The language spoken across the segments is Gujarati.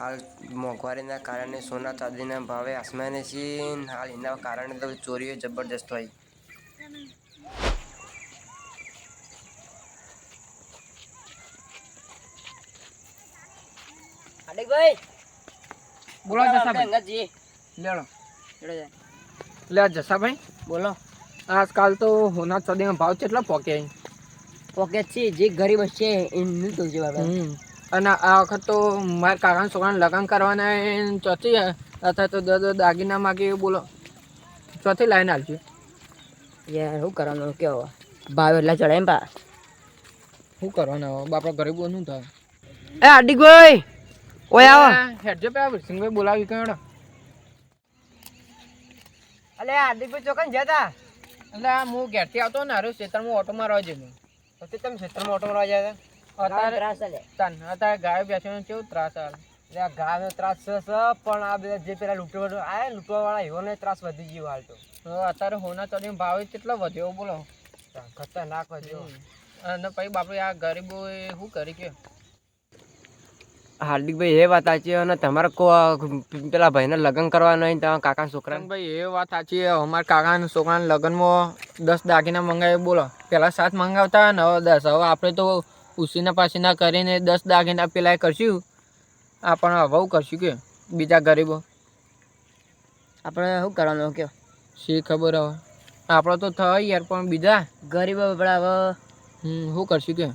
હાલ મોંઘવારીના કારણે સોના ચાંદીના ભાવે આસમાને છે હાલ એના કારણે તો ચોરીઓ જબરદસ્ત હોય. હાર્દિકભાઈ! બોલો જસાભાઈ. લેડો જોડે લે જસાભાઈ. બોલો. આજકાલ તો સોના ચાંદીના ભાવ કેટલો પોકે પોકેટ છે જે ગરીબ છે એનું તો જવાબ અને આ વખત તો મારા કાકાના છોકરાને લગ્ન કરવાના ચોથી અથવા તો દસ દાગીના માગી બોલો. ચોથી લાઈન આવજો યાર શું કરવાનું કેવો? ભાવ એટલા ચડે એમ પા શું કરવાનું બાપડા ગરીબો શું થાય? એ હાર્દિકભાઈ ઓય આવો. હેડજો પે વિરસિંહભાઈ બોલાવી કયો અલે હાર્દિકભાઈ ચોકન જતા એટલે હું ઘેરથી આવતો ને હારું ખેતરમાં ઓટોમાં મારવા જઈને પછી તમે ક્ષેત્રમાં ઓટોમાં મારવા જાય અત્યારે અત્યારે ગાય બેસવાનો કેવું ત્રાસ આવે એટલે આ ગાયનો ત્રાસ છે પણ આ બધા જે પેલા લૂંટવા આ લૂંટવા વાળા એવોને ત્રાસ વધી ગયો હાલ તો. અત્યારે હોના ચાંદીનો ભાવ કેટલો વધ્યો બોલો. ખતરનાક વધ્યો. અને પછી બાપરે આ ગરીબો શું કરી કે હાર્દિકભાઈ એ વાત સાચી અને તમારે કો પેલા ભાઈને લગ્ન કરવા હોય ને તમારા કાકા છોકરાને? ભાઈ એ વાત સાચી છે. અમારા કાકાના છોકરાના લગ્નમાં દસ દાગીના મંગાવી બોલો. પેલા સાત મંગાવતા નવ હવે દસ. હવે આપણે તો ઉસીના પાસીના કરીને દસ દાગીના પેલા કરશું. આપણે અભાવ કરશું કે બીજા ગરીબો. આપણે શું કરવાનું કે શી ખબર હવે? આપણે તો થાય યાર પણ બીજા? ગરીબો આપણા હવે. શું કરશું કે?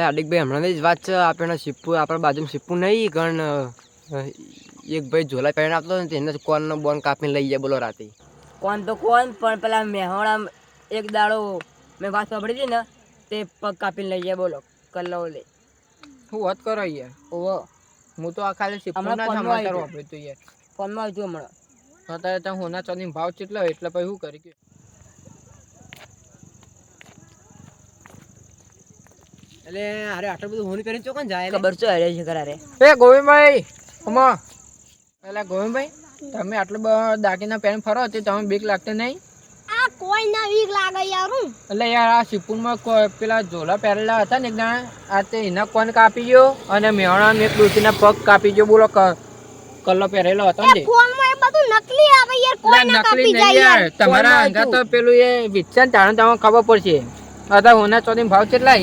હાર્દિકભાઈ હમણાંની જ વાત છે આપણે સિપ્પુ આપણા બાજુમાં સિપ્પુ નહીં કારણ એક ભાઈ ઝોલા પહેરીને આપતો ને તેને કોનનો બોન કાપીને લઈ જાય બોલો રાતે. કોણ તો કોણ પણ પેલા મેહોણા એક દાડો મેં વાત સાંભળી હતી ને તે પગ કાપીને લઈ જાય બોલો કલ્લો લે હું વાત કરો યાર? ઓવો હું તો આ ખાલી ફોનમાં સમાચાર આવ્યું. વાપર્યું હતું યાર. ફોનમાં આવતું હમણાં. અત્યારે તો હોના ચાંદીનો ભાવ કેટલો હોય એટલે પછી શું કરી કે એટલે અરે આટલું બધું હોન કરીને ચોકન જાય ખબર શું અરે છે કરારે એ ગોવિંદભાઈ હમો એટલે ગોવિંદભાઈ તમે આટલું બધું દાગીના પેન ફરો તે તમે બીક લાગતી નહીં? કોઈ ના વીક લાગે યાર હું. એટલે યાર આ સિપુરમાં કોઈ પેલા ઝોલા પહેરેલા હતા ને એકદા આ તે એના કોન કાપી ગયો? અને મેહોણા એક ડોસીના પગ કાપી ગયો બોલો ક- કલ્લો પહેરેલો હતો ને ફોનમાં એ બધું નકલી આવે યાર કોઈ ના કાપી નહીં જાય યાર. તમારા અંગા તો પેલું એ વિચાર તાણે તમને ખબર પડશે. અત્યારે હોના ચોથી ભાવ કેટલા?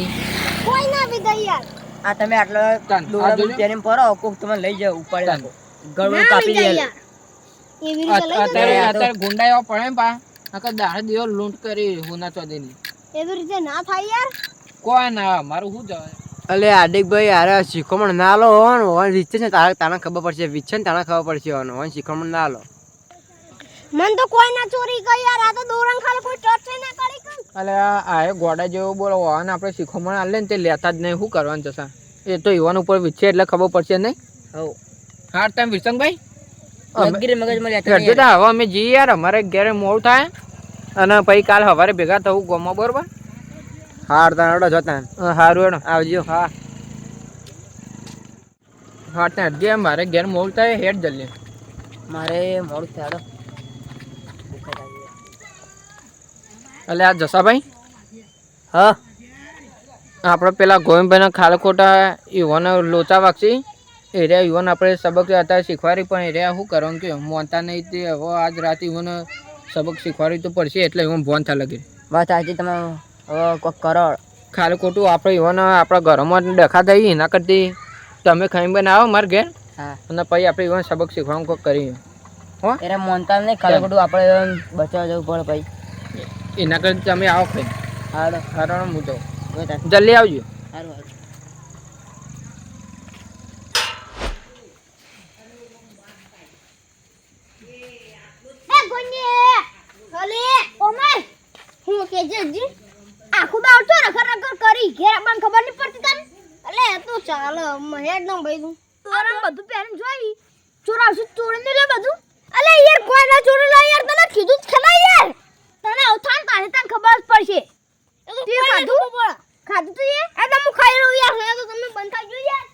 કોઈ ના બી જાય યાર. આ તમે આટલો દોરા. પહેરીને પરો કોક તમે લઈ જાવ ઉપાડી. નાખો. ગળું કાપી જાય દે એવી રીતે લઈ અત્યારે અત્યારે ગુંડા એવા પડે ને પા. નકર દાડે દિવસ લૂંટ કરી હોના ચોધીની એવી રીતે ના થાય યાર. કોઈ ના મારું શું જવાય? અલે આદિકભાઈ અરે શીખમણ ના લો હોન હોન રીત છે તારે તાને ખબર પડશે વિચ્છે ને તાને ખબર પડશે હોન હોન શીખમણ ના લો. મન તો કોઈ ના ચોરી કરી યાર આ તો દોરણ ખાલી કોઈ ટચ ના કરી કમ અલે આ એ ગોડા જેવો બોલો વાહન આપણે શીખોમણ આલે ને તે લેતા જ નહીં શું કરવાનું જશે એ તો યુવાન ઉપર વિચ્છે એટલે ખબર પડશે નહીં? હવ. હા ટાઈમ વિરસંગભાઈ અમે- લગીરે મગજમાં લેતા હેડજો નહીં તા હવે અમે જઈએ યાર અમારે ઘરે મોડું થાય અને પછી કાલ સવારે ભેગા થવું ગોમાં બરોબર? હાર તા અડો જતા હા, સારું આવજો. હા. હા ત્યાં હેડજે મારે ઘેર મોડું થાય હેડ જલ્દી. મારે મોડું થાય. એટલે આ જસાભાઈ? હા. આપણે પેલા ગોવિંદભાઈના ખાલખોટા યુવાને લોચા વાગશી. એ રહ્યા યુવાન આપણે સબક અત્યારે શીખવાડી પણ એ રહ્યા શું કરવાનું કે મોનતા નહીં તે હવે આજ રાતે યુવાને સબક શીખવાડવી તો પડશે એટલે હું ભોન થા લગે વાત આજે તમે કોક કરો ખાલી ખોટું આપણે યુવાન આપણા ઘરોમાં ડખા થઈ એના કરતી તમે ખાઈ બને આવો મારે ઘેર. હા. અને પછી આપણે યુવાન સબક શીખવાનું કોઈ કરીએ. હો? એને મોનતા નહીં ખાલી ખોટું આપણે બચાવવા જવું પડે ભાઈ. એના કરતી તમે આવો ખાઈ. હા હારો હું તો જલ્દી આવજો. સારું. એ ગોંજે હલે ઓમાય હું કે જે જી આખું દાવ તો રખર રખર કરી. ઘેર આપણને ખબર નહીં પડતી તને? અલે તું ચાલે મહેડ નો ભાઈ તું તોરણ બધું પહેરીને જોઈ. ચોરાશું ચોરી ને લે બધું. અલે યાર કોઈ ના ચોરી લે યાર તને કીધું જ ખરા યાર. તને અવથાન તારે તને ખબર જ પડશે. તે ખાધું? ખાધું તો એ એ તો હું ખાઈ રહ્યો યાર. તો તમે બંધ થઈ ગયો યાર.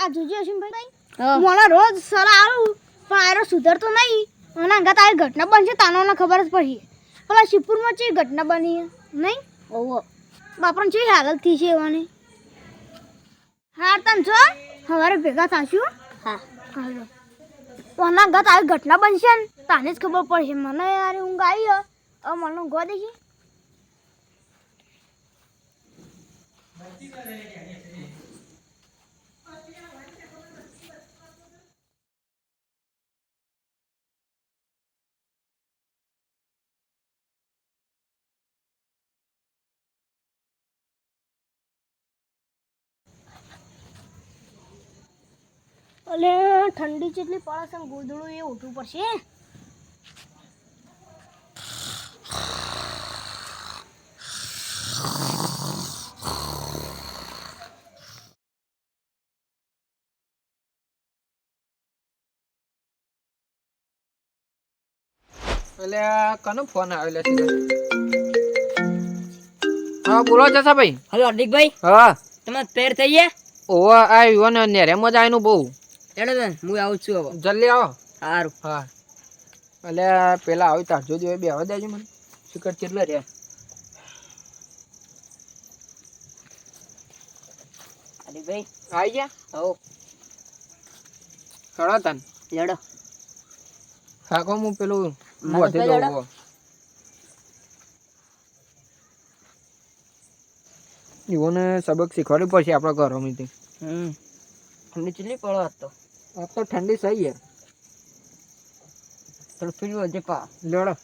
આ જોજો ભાઈ. મોણા રોજ સલાહ આવું પણ આરો સુધરતો નહીં. અને અંગા તારી ઘટના બનશે તાનો ખબર જ પડી પેલા શિવપુરમાં છે ઘટના બની હે? નહીં? ઓહો. બાપણ છે હાલત થઈ છે એવાની? હાર તમ છો સવારે ભેગા થશું? હા. હાલો. ઓના ગત આવી ઘટના બનશે ને? તાને જ ખબર પડશે. મને યાર ઊંઘ આવી હે. હવે મને ઊંઘવા દેજે. અલે ઠંડી જેટલી પડે છે ને ગોદડું એ ઉઠવું પડશે. એટલે કનો ફોન આવેલો છે? હા બોલો જસાભાઈ. હલો હાર્દિકભાઈ. હા. તમે તૈયાર થઈ ગયા? ઓવો આ યુવાન નેરેમાં જ આયનું બહુ. હેડો બેન હું આવું છું હવે. જલ્દી આવો. સારું હા. એટલે પેલા આવી તાર જોઈએ બે આવવા દેજો મને. શિકર કેટલા રહ્યા ભાઈ. આવી ગયા? હો. ખરો તન. લડો હા કો હું પેલું કઈ દઉં યુવાને સબક શીખવાડવું પડશે આપણા ઘરોમાંથી. હમ. ઠંડી ચીલી પડો આજ તો तो ठंडी ઠંડી સહી तो फिर वो जपा પા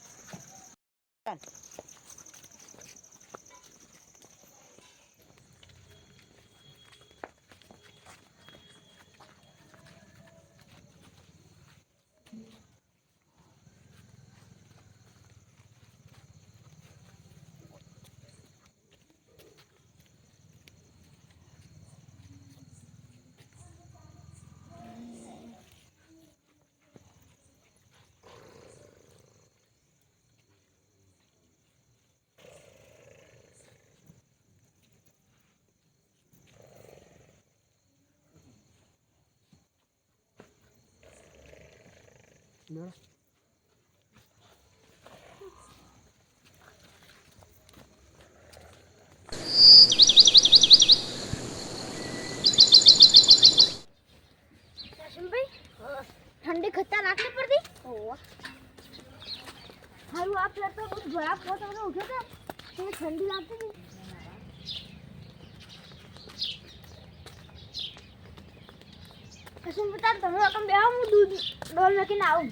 લેવડો ઠંડી ખતરનાક નહીં પડતી? હારું આ પેલા તો મને ઉઠ્યો તો. ઠંડી લાગતી હતી. કાશીમભાઈ તાર તમે રકમ બે હું દૂધ ડોલ નાખીને આવું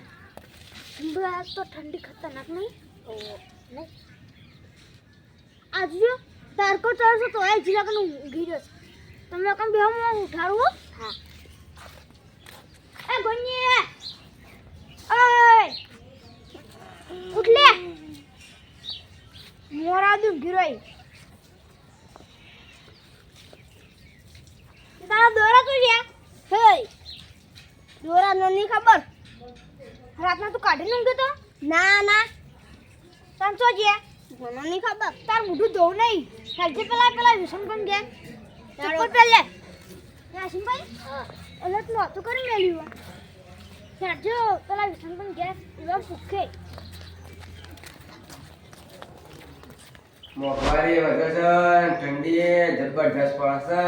કાશીમભાઈ આજ તો ઠંડી ખતરનાક નહીં ઓહો નહીં આજ જો તારકો ચડશો તો એ જીલા કન ઊંઘી રહ્યો છે તમે કન બે હું ઉઠાડું હો? હા એ ગોની મોરા દું ગીરોય તારા દોરા તો ગયા હે. દોરા નની ખબર? રાતના તું કાઢી ઊંઘ્યો તો? ના ના. તને શું છે? મને નહીં ખબર. તાર મોઢું ધોવું નહીં. હેલજે પેલા પેલા વિષમ પણ ગયા ચપ્પલ પહેલે યાસીનભાઈ એટલે તું નહોતું કરી મેલ્યું. હેલજો પેલા વિષમ પણ ગયા એવા ભૂખે મોંઘવારી વધે છે ઠંડી જબરજસ્ત પડે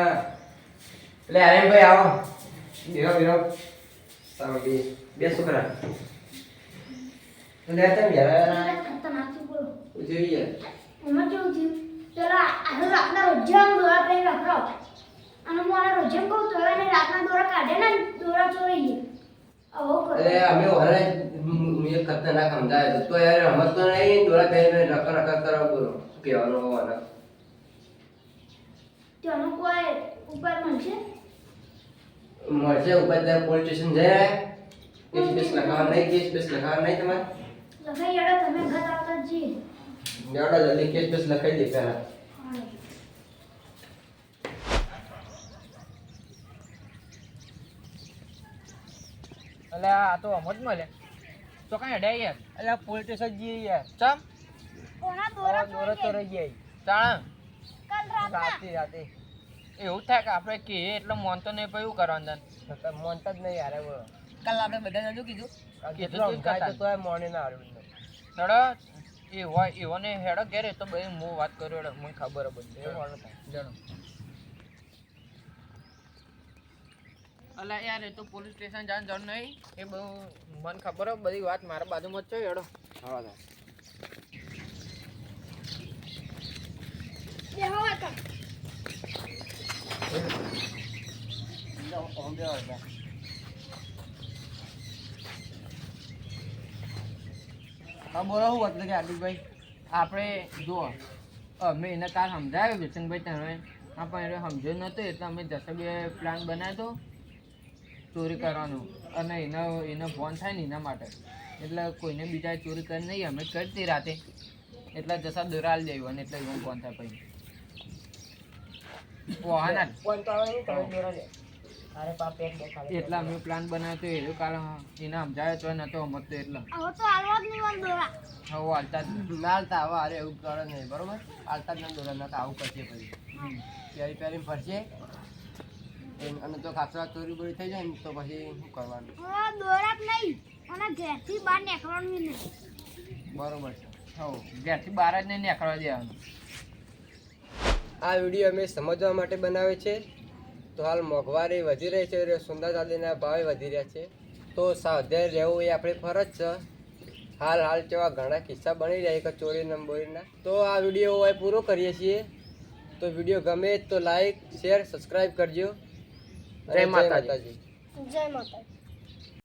એટલે અરે ભાઈ આવો. બીરો બીરો સારો બે બે છોકરા. એટલે તમે યાર જોઈએ એમાં કેવું થયું? ચલો આજે રાતના રોજ્યા આમ દોરા પહેરી રખડો. અને હું આને રોજ્યા કહું તો એને રાતના દોરા કાઢે ને દોરા ચોરી ગયા આવો કરો. અમે ઓરે ખતરનાક સમજાય તો યાર રમત તો નહીં દોરા પહેરીને રખા રખા કરો બોલો. શું કહેવાનું હોવાના તેનો કોઈ ઉપર મળશે? મળશે ઉપર ત્યાં પોલીસ સ્ટેશન જઈ કેસ બેસ લખાવા નહીં કેસ બેસ લખાવા નહીં તમારે? લખાઈ યાર તમે ઘર આવતા જ લેવડો જલ્દી કેસ બેસ લખાઈ દે પહેલા. એટલે આ તો અમત મળે. તો કઈ યાર. એટલે પોલીસ સ્ટેશન જઈએ યાર. ચમ. કોના દોરા દોરા તો રહી જાય ચાણ કાલ રાત રાતે રાતે. એવું થાય કે આપણે કે એટલે મોનતો નહીં પયું એવું કરવાનું તને. મોનતા જ નહીં યાર કાલ આપણે બધાને શું કીધું? કીધું જ. તો મોને ના આવ્યું ચડો એ હોય એઓને હેડો ઘેરે તો બધી હું વાત કરું હેડો મને ખબર બધી જણો. અલા યાર એ તો પોલીસ સ્ટેશન જાણ જણ નહીં. એ બહુ મને ખબર હે બધી વાત મારા બાજુમાં જ છે એડો હા હા. હવા કર ઓમ હા બોલો શું વાત કે હાર્દિકભાઈ? આપણે જુઓ અમે એને કાલ સમજાવ્યું વિસંગભાઈ તમે હા પણ એને સમજ્યો નહોતો એટલે અમે જસબે પ્લાન બનાવ્યો હતો ચોરી કરવાનું. અને એનો એનો ફોન થાય ને એના માટે. એટલે કોઈને બીજા ચોરી કરી નહીં અમે કરતી રાતે. એટલે જસા દોરાલ દેવું અને એટલે એનો ફોન થાય પછી. વાહના એટલે અમે પ્લાન બનાવ્યો હતો કારણ એને સમજાવ્યો તો નતો સમજતો એટલે. હવે તો હાલવા જ નહીં વાળ દોરા. હવે હાલતા જ હાલતા હવે અરે એવું કરે નહીં બરોબર? હાલતા જ ન દોરા નતા તો આવું કરશે પછી. પહેરી પહેરીને ફરશે એમ- અને જો ખાસા ચોરી બોરી થઈ જાય ને તો પછી શું કરવાનું? હવે દોરા નહીં અને ઘેરથી બહાર નીકળવાનું નહીં. બરોબર છે. હવ ઘેરથી બહાર જ નહીં નીકળવા દેવાનું. આ વીડિયો અમે સમજવા માટે બનાવે છે. તો હાલ મોંઘવારી વધી રહી છે અને સુંદર ચાંદીના ભાવે વધી રહ્યા છે. તો સાવધાન રહેવું એ આપણી ફરજ છે. હાલ હાલ જેવા ઘણા કિસ્સા બની રહ્યા છે ચોરી બોરીના. તો આ વીડિયો પૂરો કરીએ છીએ. તો વીડિયો ગમે તો લાઈક શેર સબસ્ક્રાઈબ કરજો. જય માતાજી. જય માતા